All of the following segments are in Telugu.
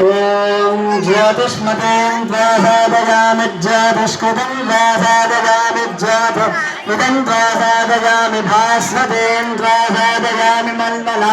ॐ ज्योतिष्मतीं द्वासादगामि ज्योतिष्कृतिं द्वासादगामि ज्योत इदं द्वासादगामि भास्वतीं मल्मला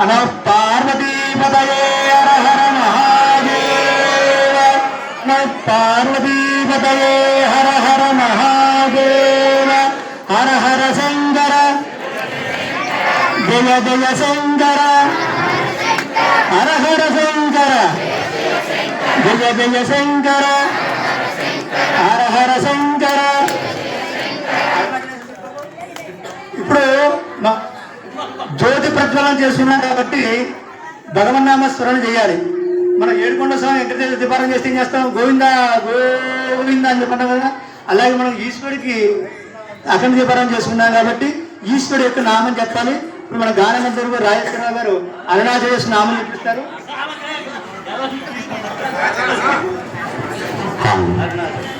అన పార్వతీపతయే హర మహాదేవ అన పార్వతీపతయే హర హర మహాదేవ హర హర శంకర జయ జయ శంకర హర హర శంకర జయ జయ శంకర హర హర శంకర ఇప్పుడు మ- చేస్తున్నాం కాబట్టి భగవన్నామ స్మరణ చేయాలి. మనం ఏడుకొండ స్వామి వెంకటేశ్వర దీపారం చేస్తే ఏం చేస్తాం? గోవింద గోవింద అని చెప్పంటాం కదా. అలాగే మనం ఈశ్వరుడికి అఖండ దీపారం చేసుకున్నాం కాబట్టి ఈశ్వరుడు యొక్క నామం చెప్పాలి. ఇప్పుడు మన గానమందరు రాజేశ్వరరావు గారు అరుణాచల నామం చెప్పిస్తారు. అరుణాచల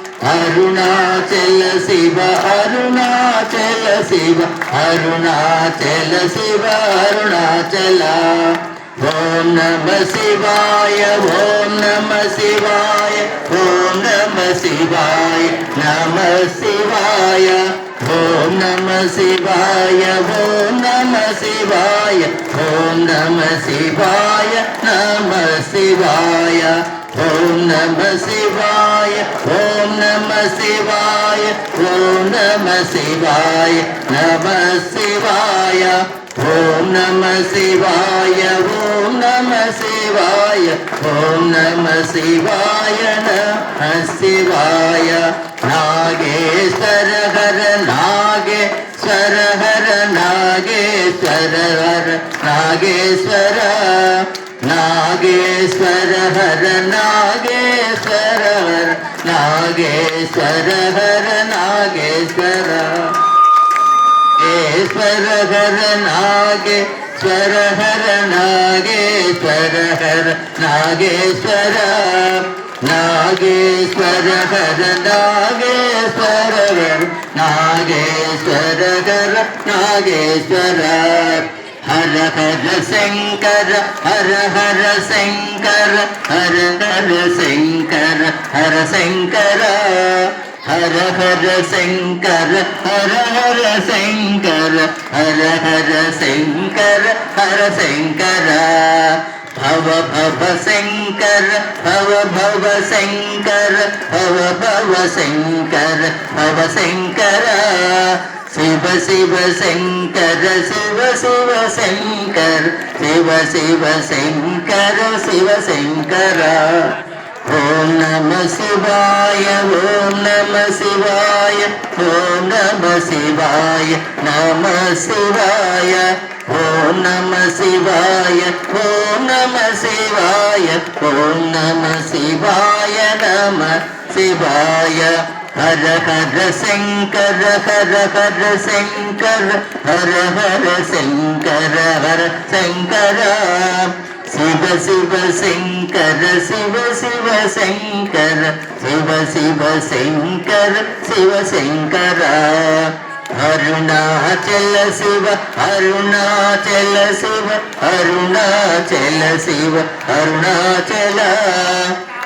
అరుణాచల శివ అరుణాచల శివ అరుణాచల శివ అరుణాచల. ఓం నమ శివాయ ఓం నమ శివాయ ఓం నమ శివాయ నమ శివాయ. ఓం నమ శివాయ ఓం నమ శివాయ ఓం నమ శివాయ నమ శివాయ. ఓం నమ శివాయ ఓం నమ శివాయ ఓం నమ శివాయ నమ శివాయ ఓం నమ శివాయ ఓం నమ శివాయ ఓం నమ శివాయ నమ శివాయ నాగేశ్వర హర నాగేశ్వర హర నాగేశ్వర హర నాగేశ్వర నాగేశ్వర హర నాగేశ్వర హర నాగేశ్వర హర నాగేశ్వర ఈశ్వర హర నాగేశ్వర హర నాగేశ్వర హర నాగేశ్వర నాగేశ్వర హర నాగేశ్వర హర నాగేశ్వర హర నాగేశ్వర హర హర శంకర హర హర శంకర హర హర శంకర హర శంకర హర హర శంకర హర హర శంకర హర హర శంకర హర శంకర భవ భవ శంకర భవ భవ శంకర భవ భవ శంకర భవ శంకర శివ శివ శంకర శివ శివ శంకర శివ శివ శంకర శివ శంకర ఓం నమ శివాయ ఓం నమ శివాయ ఓం నమ శివాయ నమ శివాయ ఓం నమ శివాయ ఓం నమ శివాయ ఓం నమ శివాయ నమ శివాయ హర హర శంకర హర హర శంకర హర హర శంకర హర శంకర శివ శివ శంకర శివ శివ శంకర శివ శివ శంకర శివ శంకర అరుణాచల శివ అరుణాచల శివ అరుణాచల శివ అరుణాచల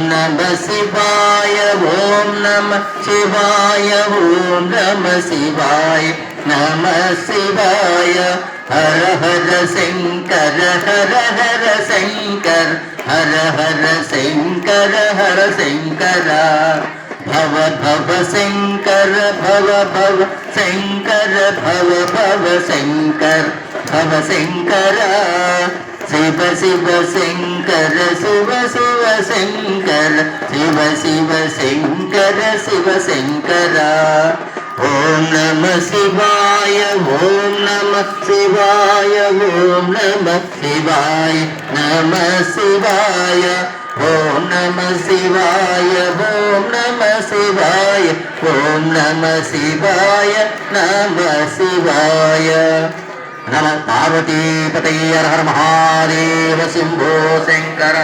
ఓం నమ శివాయ ఓం నమ శివాయ ఓం నమ శివాయ నమ శివాయ హర హర శంకర హర హర శంకర హర హర శంకర హర శంకర భవ భవ శంకర భవ భవ శంకర భవ భవ శంకర భవ శంకర శివ శివ శంకర శివ శివ శంకర శివ శివ శంకర శివ శంకర. ఓం నమ శివాయ ఓం నమ శివాయ ఓం నమ శివాయ నమ శివాయ. ఓం నమ శివాయ ఓం నమ శివాయ ఓం నమ శివాయ నమ శివాయ. నమ పార్వతీపతయ హర మహాదేవ శంభో శంకర